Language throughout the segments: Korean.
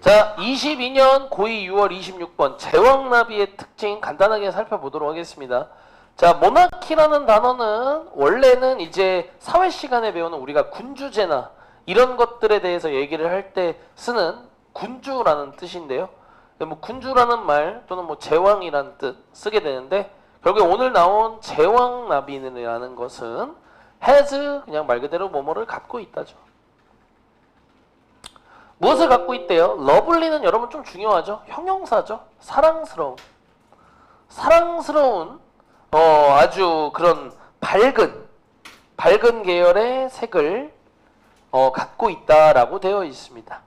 자, 22년 고2 6월 26번 제왕나비의 특징 간단하게 살펴보도록 하겠습니다. 자, 모나키라는 단어는 원래는 이제 사회 시간에 배우는 우리가 군주제나 이런 것들에 대해서 얘기를 할 때 쓰는 군주라는 뜻인데요. 뭐 군주라는 말 또는 뭐 제왕이라는 뜻 쓰게 되는데 결국 오늘 나온 제왕나비라는 것은 has 그냥 말 그대로 뭐뭐를 갖고 있다죠. 무엇을 갖고 있대요? 러블리는 여러분 좀 중요하죠. 형용사죠. 사랑스러운. 사랑스러운 어 아주 그런 밝은 밝은 계열의 색을 어 갖고 있다라고 되어 있습니다.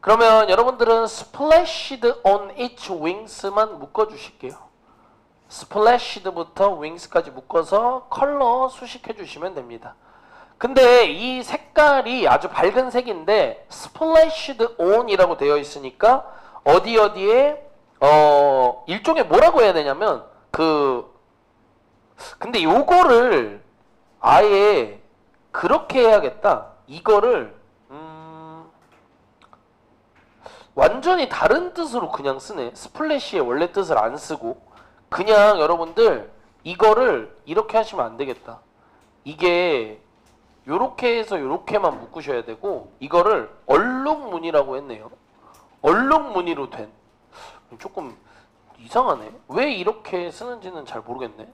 그러면 여러분들은 splashed on its wings만 묶어 주실게요. splashed부터 wings까지 묶어서 컬러 수식해 주시면 됩니다. 근데 이 색깔이 아주 밝은 색인데 splashed on이라고 되어 있으니까 어디 어디에 어 일종의 뭐라고 해야 되냐면 그 근데 요거를 아예 그렇게 해야겠다. 이거를 음 완전히 다른 뜻으로 그냥 쓰네. 스플래시의 원래 뜻을 안 쓰고 그냥 여러분들 이거를 이렇게 하시면 안 되겠다. 이게 요렇게 해서 요렇게만 묶으셔야 되고 이거를 얼룩무늬라고 했네요. 얼룩무늬로 된 조금 이상하네. 왜 이렇게 쓰는지는 잘 모르겠네.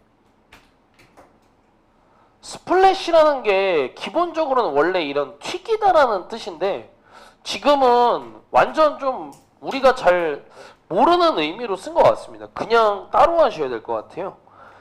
스플래시라는 게 기본적으로는 원래 이런 튀기다라는 뜻인데 지금은 완전 좀 우리가 잘 모르는 의미로 쓴 것 같습니다. 그냥 따로 하셔야 될 것 같아요.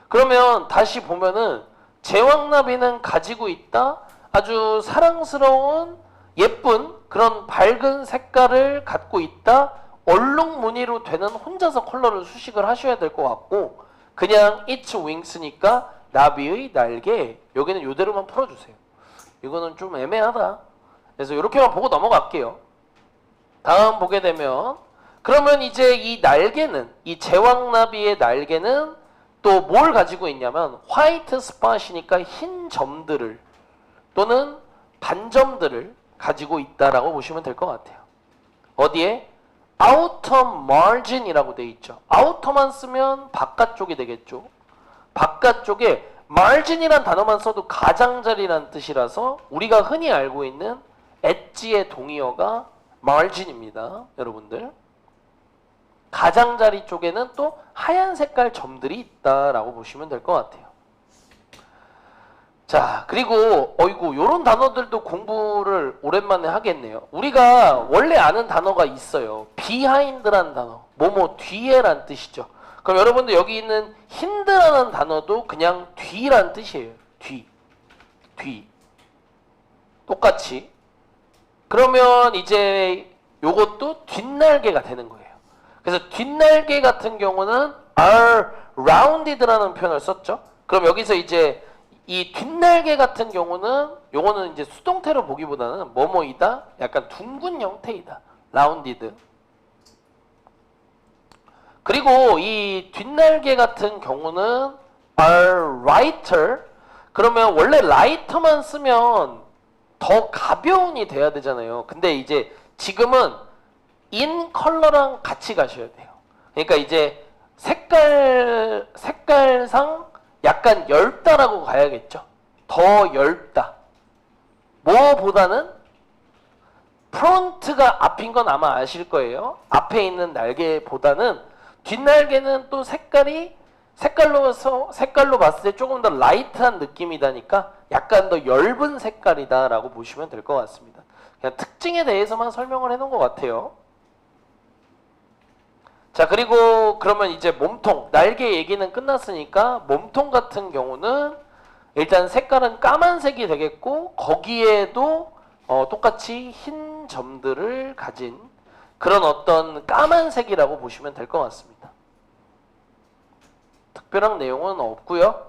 그러면 다시 보면은 제왕나비는 가지고 있다 아주 사랑스러운 예쁜 그런 밝은 색깔을 갖고 있다 얼룩 무늬로 되는 혼자서 컬러를 수식을 하셔야 될 것 같고 그냥 its wings니까 나비의 날개 여기는 이대로만 풀어주세요. 이거는 좀 애매하다. 그래서 이렇게만 보고 넘어갈게요. 다음 보게 되면 그러면 이제 이 날개는 이 제왕나비의 날개는 또 뭘 가지고 있냐면 화이트 스팟이니까 흰 점들을 또는 반점들을 가지고 있다라고 보시면 될 것 같아요. 어디에? outer margin이라고 돼 있죠. outer만 쓰면 바깥쪽이 되겠죠. 바깥쪽에 margin이란 단어만 써도 가장자리란 뜻이라서 우리가 흔히 알고 있는 엣지의 동의어가 margin입니다. 여러분들. 가장자리 쪽에는 또 하얀 색깔 점들이 있다라고 보시면 될 것 같아요. 자, 그리고 어이구 요런 단어들도 공부를 오랜만에 하겠네요. 우리가 원래 아는 단어가 있어요. behind라는 단어. 뭐뭐 뒤에란 뜻이죠. 그럼 여러분들 여기 있는 힌드라는 단어도 그냥 뒤란 뜻이에요. 뒤. 뒤. 똑같이. 그러면 이제 요것도 뒷날개가 되는 거예요. 그래서 뒷날개 같은 경우는 are rounded라는 표현을 썼죠. 그럼 여기서 이제 이 뒷날개 같은 경우는 요거는 이제 수동태로 보기보다는 뭐뭐이다? 약간 둥근 형태이다. 라운디드. 그리고 이 뒷날개 같은 경우는 lighter 그러면 원래 lighter만 쓰면 더 가벼운이 돼야 되잖아요. 근데 이제 지금은 in 컬러랑 같이 가셔야 돼요. 그러니까 이제 색깔 색깔상 약간 엷다라고 가야겠죠. 더 엷다. 뭐보다는 프론트가 앞인 건 아마 아실 거예요. 앞에 있는 날개보다는 뒷날개는 또 색깔이 색깔로서 색깔로 봤을 때 조금 더 라이트한 느낌이다니까 약간 더 엷은 색깔이다라고 보시면 될 것 같습니다. 그냥 특징에 대해서만 설명을 해놓은 것 같아요. 자 그리고 그러면 이제 몸통 날개 얘기는 끝났으니까 몸통 같은 경우는 일단 색깔은 까만색이 되겠고 거기에도 어, 똑같이 흰 점들을 가진 그런 어떤 까만색이라고 보시면 될 것 같습니다. 특별한 내용은 없고요.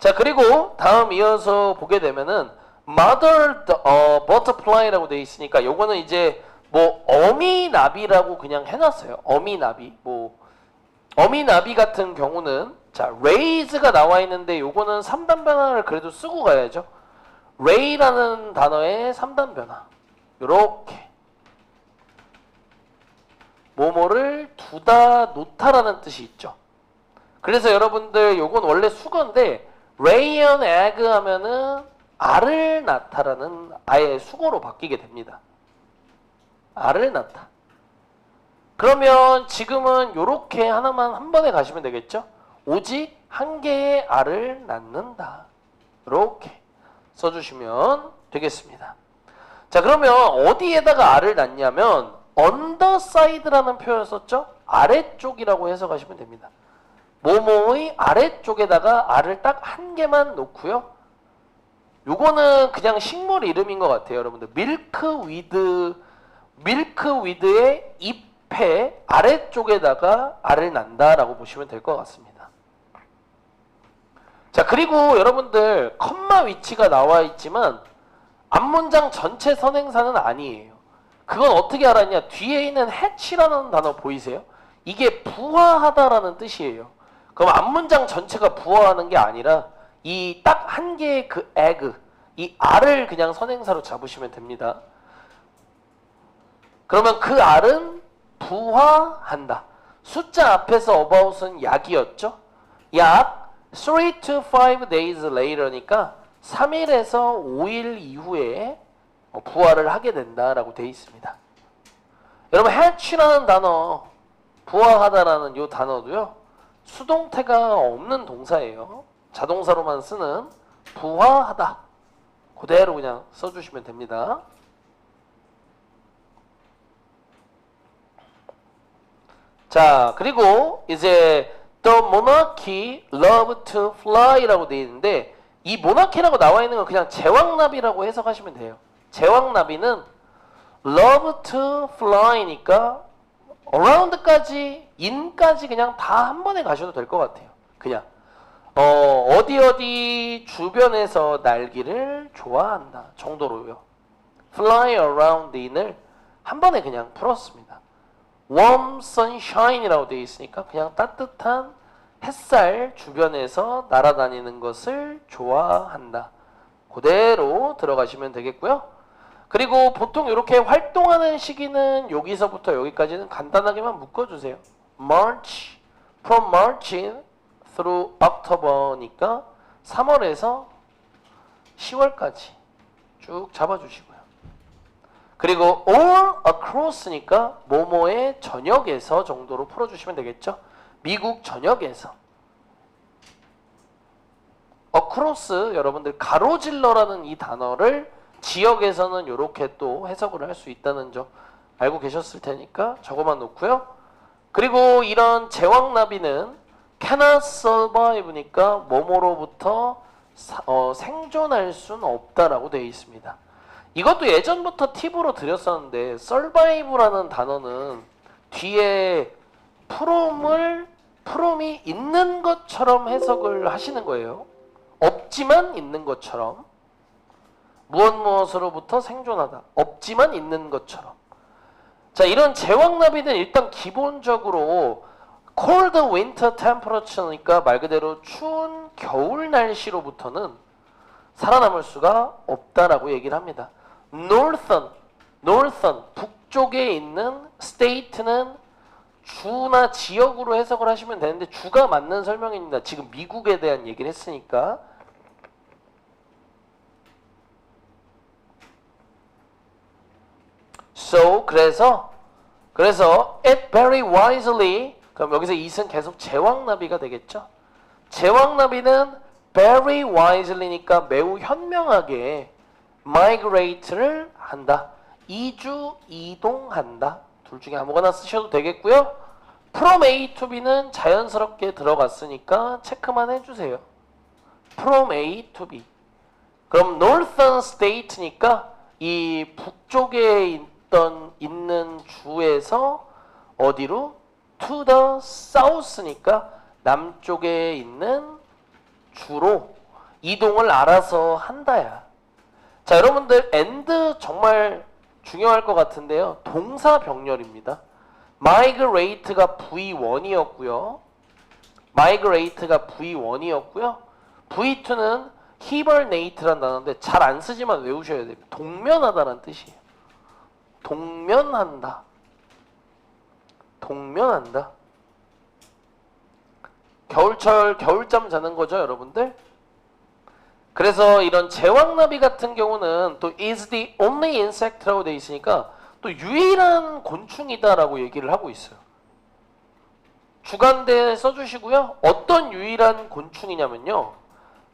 자 그리고 다음 이어서 보게 되면은 mother 어, butterfly라고 되어 있으니까 요거는 이제 뭐 어미나비라고 그냥 해놨어요. 어미나비. 뭐 어미나비 같은 경우는 자 raise가 나와 있는데 요거는 3단 변화를 그래도 쓰고 가야죠. ray라는 단어의 3단 변화. 요렇게 뭐뭐를 두다 놓다라는 뜻이 있죠. 그래서 여러분들 요건 원래 수거인데 lay an egg 하면은 알을 낳다라는 아예 수거로 바뀌게 됩니다. 알을 낳다. 그러면 지금은 요렇게 하나만 한 번에 가시면 되겠죠? 오직 한 개의 알을 낳는다. 이렇게 써주시면 되겠습니다. 자 그러면 어디에다가 알을 낳냐면 underside라는 표현을 썼죠? 아래쪽이라고 해석하시면 됩니다. 모모의 아래쪽에다가 알을 딱 한 개만 놓고요. 요거는 그냥 식물 이름인 것 같아요, 여러분들. 밀크 위드, 밀크 위드의 잎의 아래쪽에다가 알을 난다라고 보시면 될 것 같습니다. 자, 그리고 여러분들 컴마 위치가 나와 있지만 앞문장 전체 선행사는 아니에요. 그건 어떻게 알았냐? 뒤에 있는 hatch라는 단어 보이세요? 이게 부화하다라는 뜻이에요. 그럼 앞문장 전체가 부화하는 게 아니라 이 딱 한 개의 그 egg, 이 알을 그냥 선행사로 잡으시면 됩니다. 그러면 그 알은 부화한다. 숫자 앞에서 about은 약이었죠? 약 3 to 5 days later니까 3일에서 5일 이후에 어, 부활을 하게 된다라고 되어 있습니다. 여러분 hatch라는 단어, 부화하다라는 이 단어도요. 수동태가 없는 동사예요. 자동사로만 쓰는 부화하다. 그대로 그냥 써주시면 됩니다. 자, 그리고 이제 The monarchy love to fly라고 되어 있는데 이 모나키라고 나와 있는 건 그냥 제왕나비라고 해석하시면 돼요. 제왕나비는 love to fly니까 around까지 in까지 그냥 다 한 번에 가셔도 될 것 같아요. 그냥 어, 어디 어디 주변에서 날기를 좋아한다 정도로요. fly around in을 한 번에 그냥 풀었습니다. Warm sunshine이라고 되어 있으니까 그냥 따뜻한 햇살 주변에서 날아다니는 것을 좋아한다. 그대로 들어가시면 되겠고요. 그리고 보통 이렇게 활동하는 시기는 여기서부터 여기까지는 간단하게만 묶어주세요. March, from March through October니까 3월에서 10월까지 쭉 잡아주시고요. 그리고 all across니까 모모의 전역에서 정도로 풀어주시면 되겠죠. 미국 전역에서 across 여러분들 가로질러라는 이 단어를 지역에서는 이렇게 또 해석을 할 수 있다는 점 알고 계셨을 테니까 저거만 놓고요. 그리고 이런 제왕나비는 cannot survive니까 뭐뭐로부터 사- 어, 생존할 수는 없다라고 되어 있습니다. 이것도 예전부터 팁으로 드렸었는데 survive라는 단어는 뒤에 프롬을 프롬이 있는 것처럼 해석을 하시는 거예요. 없지만 있는 것처럼 무엇 무엇으로부터 생존하다. 없지만 있는 것처럼. 자, 이런 제왕나비는 일단 기본적으로 cold winter temperature니까 말 그대로 추운 겨울 날씨로부터는 살아남을 수가 없다라고 얘기를 합니다. Northern, northern 북쪽에 있는 state는 주나 지역으로 해석을 하시면 되는데 주가 맞는 설명입니다. 지금 미국에 대한 얘기를 했으니까 So 그래서 그래서 it very wisely 그럼 여기서 이은 계속 제왕나비가 되겠죠. 제왕나비는 very wisely니까 매우 현명하게 migrate를 한다. 이주 이동한다. 둘 중에 아무거나 쓰셔도 되겠고요. from A to B는 자연스럽게 들어갔으니까 체크만 해주세요. from A to B. 그럼 northern state니까 이 북쪽에 있던 있는 주에서 어디로 to the south니까 남쪽에 있는 주로 이동을 알아서 한다야. 자, 여러분들 and 정말 중요할 것 같은데요. 동사 병렬입니다. migrate가 V1이었고요. migrate가 V1이었고요. V2는 hibernate라는 단어인데 잘 안 쓰지만 외우셔야 됩니다. 동면하다라는 뜻이에요. 동면한다. 동면한다. 겨울철 겨울잠 자는 거죠, 여러분들? 그래서 이런 제왕나비 같은 경우는 또 is the only insect라고 돼 있으니까 또 유일한 곤충이다라고 얘기를 하고 있어요. 주간대에 써주시고요. 어떤 유일한 곤충이냐면요.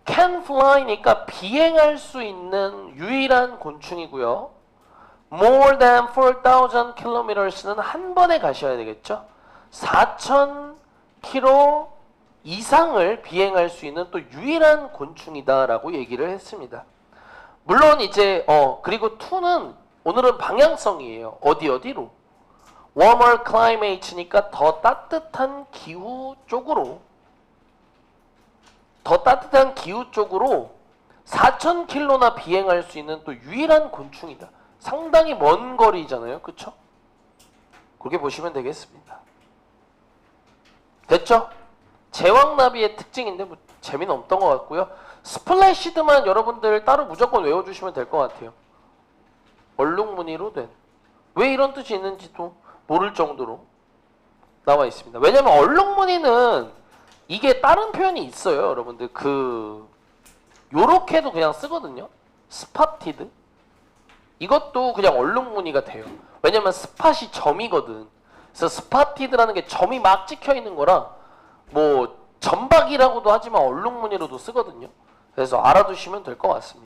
can fly니까 비행할 수 있는 유일한 곤충이고요. more than 4,000 kilometers는 한 번에 가셔야 되겠죠. 4,000 km 이상을 비행할 수 있는 또 유일한 곤충이다라고 얘기를 했습니다. 물론 이제 어 그리고 2는 오늘은 방향성이에요. 어디 어디로? warmer climate니까 더 따뜻한 기후 쪽으로 더 따뜻한 기후 쪽으로 4,000킬로나 비행할 수 있는 또 유일한 곤충이다. 상당히 먼 거리잖아요. 그쵸? 그렇게 보시면 되겠습니다. 됐죠? 제왕나비의 특징인데 뭐 재미는 없던 것 같고요. 스플래시드만 여러분들 따로 무조건 외워주시면 될 것 같아요. 얼룩무늬로 된. 왜 이런 뜻이 있는지도 모를 정도로 나와 있습니다. 왜냐면 얼룩무늬는 이게 다른 표현이 있어요, 여러분들. 그 요렇게도 그냥 쓰거든요. 스파티드. 이것도 그냥 얼룩무늬가 돼요. 왜냐면 스팟이 점이거든. 그래서 스파티드라는 게 점이 막 찍혀 있는 거라 뭐 점박이라고도 하지만 얼룩무늬로도 쓰거든요. 그래서 알아두시면 될 것 같습니다.